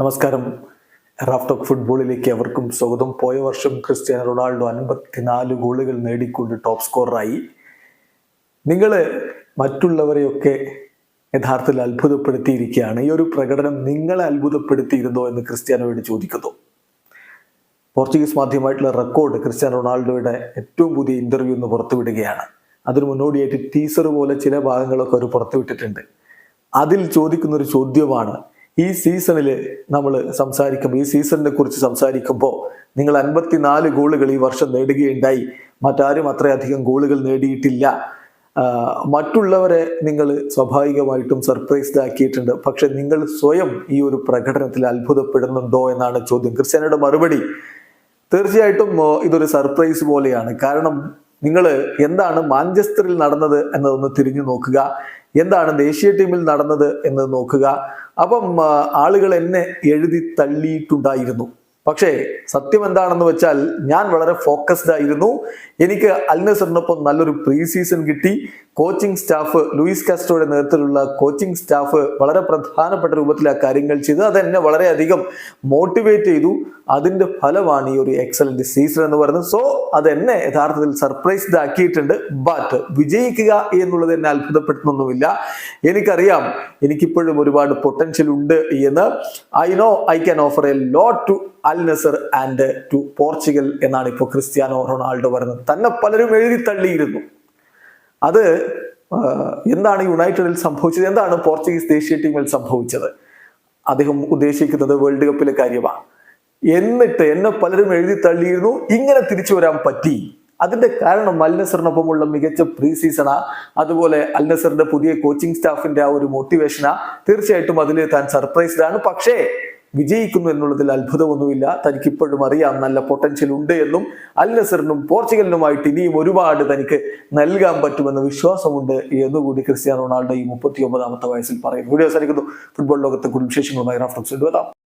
നമസ്കാരം. റാഫ്ടോക്ക് ഫുട്ബോളിലേക്ക് അവർക്കും സ്വാഗതം. പോയ വർഷം ക്രിസ്ത്യാനോ റൊണാൾഡോ അൻപത്തിനാല് ഗോളുകൾ നേടിക്കൊണ്ട് ടോപ്പ് സ്കോററായി. നിങ്ങൾ മറ്റുള്ളവരെയൊക്കെ യഥാർത്ഥത്തിൽ അത്ഭുതപ്പെടുത്തിയിരിക്കുകയാണ്. ഈ ഒരു പ്രകടനം നിങ്ങളെ അത്ഭുതപ്പെടുത്തിയിരുന്നോ എന്ന് ക്രിസ്ത്യാനോയോട് ചോദിക്കുന്നു. പോർച്ചുഗീസ് മാധ്യമമായിട്ടുള്ള റെക്കോർഡ് ക്രിസ്ത്യാനോ റൊണാൾഡോയുടെ ഏറ്റവും പുതിയ ഇന്റർവ്യൂ എന്ന് പുറത്തുവിടുകയാണ്. അതിന് മുന്നോടിയായിട്ട് ടീസർ പോലെ ചില ഭാഗങ്ങളൊക്കെ അവർ പുറത്തുവിട്ടിട്ടുണ്ട്. അതിൽ ചോദിക്കുന്ന ഒരു ചോദ്യമാണ് ഈ സീസണിൽ നമ്മൾ സംസാരിക്കുമ്പോൾ ഈ സീസണിനെ കുറിച്ച് സംസാരിക്കുമ്പോൾ നിങ്ങൾ അൻപത്തിനാല് ഗോളുകൾ ഈ വർഷം നേടുകയുണ്ടായി. മറ്റാരും അത്രയധികം ഗോളുകൾ നേടിയിട്ടില്ല. മറ്റുള്ളവരെ നിങ്ങൾ സ്വാഭാവികമായിട്ടും സർപ്രൈസ്ഡ് ആക്കിയിട്ടുണ്ട്. പക്ഷെ നിങ്ങൾ സ്വയം ഈ ഒരു പ്രകടനത്തിൽ അത്ഭുതപ്പെടുന്നുണ്ടോ എന്നാണ് ചോദ്യം. ക്രിസ്ത്യാനോയുടെ മറുപടി തീർച്ചയായിട്ടും ഇതൊരു സർപ്രൈസ് പോലെയാണ്. കാരണം നിങ്ങൾ എന്താണ് മാഞ്ചസ്റ്ററിൽ നടന്നത് എന്നതൊന്ന് തിരിഞ്ഞു നോക്കുക. എന്താണ് ദേശീയ ടീമിൽ നടന്നത് എന്ന് നോക്കുക. അപ്പം ആളുകൾ എന്നെ എഴുതി തള്ളിയിട്ടുണ്ടായിരുന്നു. പക്ഷേ സത്യം എന്താണെന്ന് വെച്ചാൽ ഞാൻ വളരെ ഫോക്കസ്ഡ് ആയിരുന്നു. എനിക്ക് അൽനസറിനൊപ്പം നല്ലൊരു പ്രീ സീസൺ കിട്ടി. കോച്ചിങ് സ്റ്റാഫ് ലൂയിസ് കാസ്ട്രോയുടെ നേതൃത്വത്തിലുള്ള കോച്ചിങ് സ്റ്റാഫ് വളരെ പ്രധാനപ്പെട്ട രൂപത്തിൽ ആ കാര്യങ്ങൾ ചെയ്തു. അതെന്നെ വളരെയധികം മോട്ടിവേറ്റ് ചെയ്തു. അതിന്റെ ഫലമാണ് ഈ ഒരു എക്സലന്റ് സീസൺ എന്ന് പറയുന്നത്. സോ അതെന്നെ യഥാർത്ഥത്തിൽ സർപ്രൈസ്ഡ് ആക്കിയിട്ടുണ്ട്. ബട്ട് വിജയിക്കുക എന്നുള്ളത് എന്നെ അത്ഭുതപ്പെടുത്തുന്നൊന്നുമില്ല. എനിക്കറിയാം എനിക്കിപ്പോഴും ഒരുപാട് പൊട്ടൻഷ്യൽ ഉണ്ട് എന്ന്. I know I can offer a lot to Al Nassr and to Portugal എന്നാണ് ഇപ്പോൾ ക്രിസ്ത്യാനോ റൊണാൾഡോ പറയുന്നത്. തന്നെ പലരും എഴുതി തള്ളിയിരുന്നു. അത് എന്താണ് യുണൈറ്റഡിൽ സംഭവിച്ചത്? എന്താണ് പോർച്ചുഗീസ് ദേശീയ ടീമിൽ സംഭവിച്ചത്? അദ്ദേഹം ഉദ്ദേശിക്കുന്നത് വേൾഡ് കപ്പിലെ കാര്യമാണ്. എന്നിട്ട് എന്നെ പലരും എഴുതി തള്ളിയിരുന്നു. ഇങ്ങനെ തിരിച്ചു വരാൻ പറ്റി. അതിന്റെ കാരണം അൽനസറിനൊപ്പമുള്ള മികച്ച പ്രീ സീസണാ അതുപോലെ അൽനസറിന്റെ പുതിയ കോച്ചിങ് സ്റ്റാഫിന്റെ ആ ഒരു മോട്ടിവേഷനാ തീർച്ചയായിട്ടും അതിൽ താൻ സർപ്രൈസ്ഡ് ആണ്. പക്ഷേ വിജയിക്കുന്നു എന്നുള്ളതിൽ അത്ഭുതമൊന്നുമില്ല. തനിക്ക് ഇപ്പോഴും അറിയാം നല്ല പൊട്ടൻഷ്യൽ ഉണ്ട് എന്നും അൽ നസറിനും പോർച്ചുഗലിനുമായിട്ട് ഇനിയും ഒരുപാട് തനിക്ക് നൽകാൻ പറ്റുമെന്ന വിശ്വാസമുണ്ട് എന്നുകൂടി ക്രിസ്ത്യാനോ റൊണാൾഡോ ഈ മുപ്പത്തി ഒമ്പതാമത്തെ വയസ്സിൽ പറയുന്നു. വീഡിയോ അവസാനിക്കുന്നു. ഫുട്ബോൾ ലോകത്തെ കൂടുതൽ വിശേഷങ്ങളുമായി റഫറൻസ് എത്താം